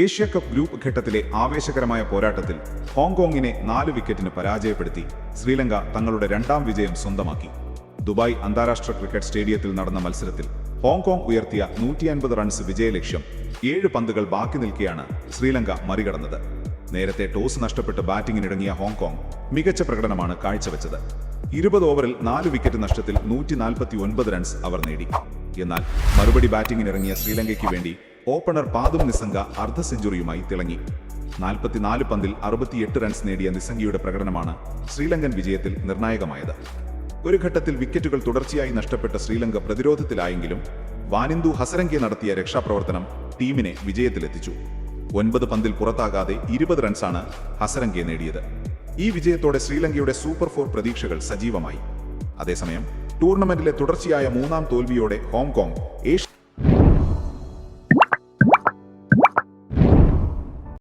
Asia cup group ഘട്ടത്തിലെ ആവേശകരമായ പോരാട്ടത്തിൽ ഹോങ്കോങ്ങിനെ നാല് വിക്കറ്റിന് പരാജയപ്പെടുത്തി ശ്രീലങ്ക തങ്ങളുടെ രണ്ടാം വിജയം സ്വന്തമാക്കി. ദുബായ് അന്താരാഷ്ട്ര ക്രിക്കറ്റ് സ്റ്റേഡിയത്തിൽ നടന്ന മത്സരത്തിൽ ഹോങ്കോങ് ഉയർത്തിയ നൂറ്റി അൻപത് റൺസ് വിജയലക്ഷ്യം ഏഴ് പന്തുകൾ ബാക്കി നിൽക്കെയാണ് ശ്രീലങ്ക മറികടന്നത്. നേരത്തെ ടോസ് നഷ്ടപ്പെട്ട് ബാറ്റിംഗിനിടങ്ങിയ ഹോങ്കോങ് മികച്ച പ്രകടനമാണ് കാഴ്ചവെച്ചത്. ഇരുപത് ഓവറിൽ നാല് വിക്കറ്റ് നഷ്ടത്തിൽ നൂറ്റി നാൽപ്പത്തി ഒൻപത് റൺസ് അവർ നേടി. എന്നാൽ മറുപടി ബാറ്റിംഗിനിറങ്ങിയ ശ്രീലങ്കയ്ക്ക് വേണ്ടി ഓപ്പണർ പാതും നിസംഗ അർദ്ധ സെഞ്ചുറിയുമായി തിളങ്ങി. നാൽപ്പത്തിനാല് പന്തിൽ അറുപത്തിയെട്ട് റൺസ് നേടിയ നിസംഗയുടെ പ്രകടനമാണ് ശ്രീലങ്കൻ വിജയത്തിൽ നിർണായകമായത്. ഒരു ഘട്ടത്തിൽ വിക്കറ്റുകൾ തുടർച്ചയായി നഷ്ടപ്പെട്ട ശ്രീലങ്ക പ്രതിരോധത്തിലായെങ്കിലും വാനിന്ദു ഹസരംഗെ നടത്തിയ രക്ഷാപ്രവർത്തനം ടീമിനെ വിജയത്തിലെത്തിച്ചു. ഒൻപത് പന്തിൽ പുറത്താകാതെ ഇരുപത് റൺസാണ് ഹസരംഗെ നേടിയത്. ഈ വിജയത്തോടെ ശ്രീലങ്കയുടെ സൂപ്പർ ഫോർ പ്രതീക്ഷകൾ സജീവമായി. അതേസമയം ടൂർണമെന്റിലെ തുടർച്ചയായ മൂന്നാം തോൽവിയോടെ ഹോങ്കോങ് ഏഷ്യ